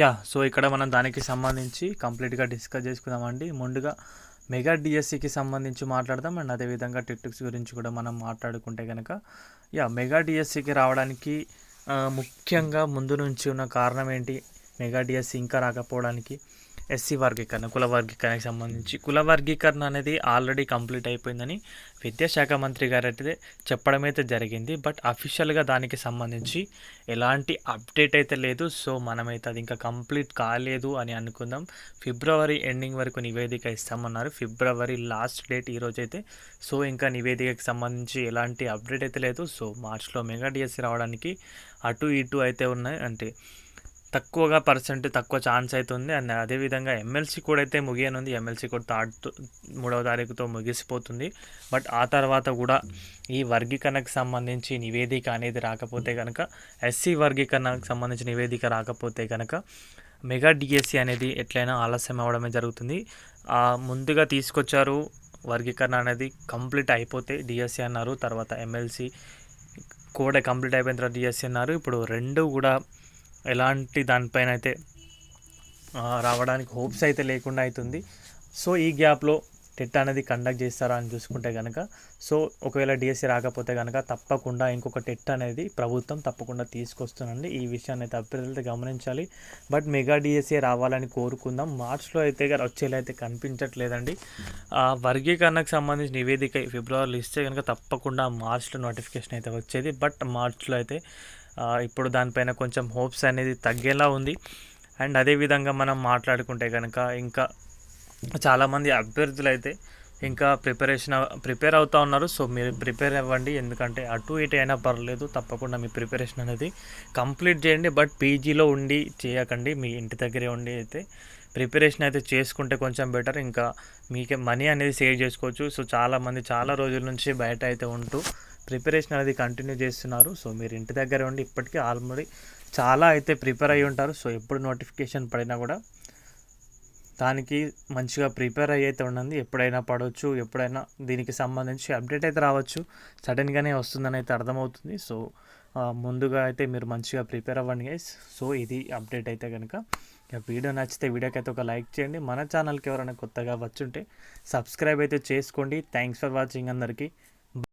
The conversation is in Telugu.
యా సో ఇక్కడ మనం దానికి సంబంధించి కంప్లీట్గా డిస్కస్ చేసుకుందామండి. ముందుగా మెగా డిఎస్సికి సంబంధించి మాట్లాడదాం అండ్ అదేవిధంగా టెక్టిక్స్ గురించి కూడా మనం మాట్లాడుకుంటే కనుక యా మెగా డిఎస్సికి రావడానికి ముఖ్యంగా ముందు నుంచి ఉన్న కారణం ఏంటి? మెగా డిఎస్సి ఇంకా రాకపోవడానికి. ఎస్సీ వర్గీకరణ కుల వర్గీకరణకి సంబంధించి. కుల వర్గీకరణ అనేది ఆల్రెడీ కంప్లీట్ అయిపోయిందని విద్యాశాఖ మంత్రి గారు అయితే చెప్పడం అయితే జరిగింది. బట్ అఫీషియల్గా దానికి సంబంధించి ఎలాంటి అప్డేట్ అయితే లేదు. సో మనమైతే అది ఇంకా కంప్లీట్ కాలేదు అని అనుకుందాం. ఫిబ్రవరి ఎండింగ్ వరకు నివేదిక ఇస్తామన్నారు. ఫిబ్రవరి లాస్ట్ డేట్ ఈరోజు అయితే. సో ఇంకా నివేదికకి సంబంధించి ఎలాంటి అప్డేట్ అయితే లేదు. సో మార్చ్లో మెగా డిఎస్సి రావడానికి అటు ఇటు అయితే ఉన్నాయి. అంటే తక్కువగా పర్సెంట్ తక్కువ ఛాన్స్ అవుతుంది అండ్ అదేవిధంగా ఎమ్మెల్సీ కూడా అయితే ముగియనుంది. ఎమ్మెల్సీ కూడా థర్డ్ మూడవ తారీఖుతో ముగిసిపోతుంది. బట్ ఆ తర్వాత కూడా ఈ వర్గీకరణకు సంబంధించి నివేదిక అనేది రాకపోతే కనుక ఎస్సీ వర్గీకరణకు సంబంధించి నివేదిక రాకపోతే కనుక మెగా డిఎస్సి అనేది ఎట్లయినా ఆలస్యం అవ్వడమే జరుగుతుంది. ఆ, ముందుగా తీసుకొచ్చారు వర్గీకరణ అనేది కంప్లీట్ అయిపోతే డిఎస్సి అన్నారు. తర్వాత ఎమ్మెల్సీ కూడా కంప్లీట్ అయిపోయిన తర్వాత డిఎస్సి అన్నారు. ఇప్పుడు రెండు కూడా ఎలాంటి దానిపైన అయితే రావడానికి హోప్స్ అయితే లేకుండా అవుతుంది సో ఈ గ్యాప్లో టెట్ అనేది కండక్ట్ చేస్తారా అని చూసుకుంటే కనుక సో ఒకవేళ డిఎస్సి రాకపోతే కనుక తప్పకుండా ఇంకొక టెట్ అనేది ప్రభుత్వం తప్పకుండా తీసుకొస్తుందండి. ఈ విషయాన్ని అయితే అభ్యర్థులతో గమనించాలి. బట్ మెగా డిఎస్సి రావాలని కోరుకుందాం. మార్చ్లో అయితే గాని వచ్చేలా అయితే కనిపించట్లేదండి. ఆ, వర్గీకరణకు సంబంధించి నివేదిక ఫిబ్రవరిలో ఇస్తే కనుక తప్పకుండా మార్చ్లో నోటిఫికేషన్ అయితే వచ్చేది. బట్ మార్చ్లో అయితే ఇప్పుడు దానిపైన కొంచెం హోప్స్ అనేది తగ్గేలా ఉంది. అండ్ అదేవిధంగా మనం మాట్లాడుకుంటే కనుక ఇంకా చాలామంది అభ్యర్థులు అయితే ఇంకా ప్రిపరేషన్ ప్రిపేర్ అవుతూ ఉన్నారు. సో మీరు ప్రిపేర్ అవ్వండి. ఎందుకంటే అటు ఇటు అయినా పర్లేదు. తప్పకుండా మీ ప్రిపరేషన్ అనేది కంప్లీట్ చేయండి. బట్ పీజీలో ఉండి చేయకండి. మీ ఇంటి దగ్గరే ఉండి అయితే ప్రిపరేషన్ అయితే చేసుకుంటే కొంచెం బెటర్. ఇంకా మీకే మనీ అనేది సేవ్ చేసుకోవచ్చు. సో చాలామంది చాలా రోజుల నుంచి బయట అయితే ఉంటూ ప్రిపరేషన్ అనేది కంటిన్యూ చేస్తున్నారు. సో మీరు ఇంటి దగ్గర ఉండి ఇప్పటికీ ఆల్రెడీ చాలా అయితే ప్రిపేర్ అయ్యి ఉంటారు. సో ఎప్పుడు నోటిఫికేషన్ పడినా కూడా దానికి మంచిగా ప్రిపేర్ అయ్యి అయితే ఉండండి. ఎప్పుడైనా పడవచ్చు ఎప్పుడైనా దీనికి సంబంధించి అప్డేట్ అయితే రావచ్చు. సడన్గానే వస్తుందని అయితే అర్థమవుతుంది. సో ముందుగా అయితే మీరు మంచిగా ప్రిపేర్ అవ్వండి గైస్ సో ఇది అప్డేట్ అయితే కనుక వీడియో నచ్చితే వీడియోకి అయితే ఒక లైక్ చేయండి. మన ఛానల్కి ఎవరైనా కొత్తగా వచ్చుంటే సబ్స్క్రైబ్ అయితే చేసుకోండి. థ్యాంక్స్ ఫర్ వాచింగ్ అందరికీ.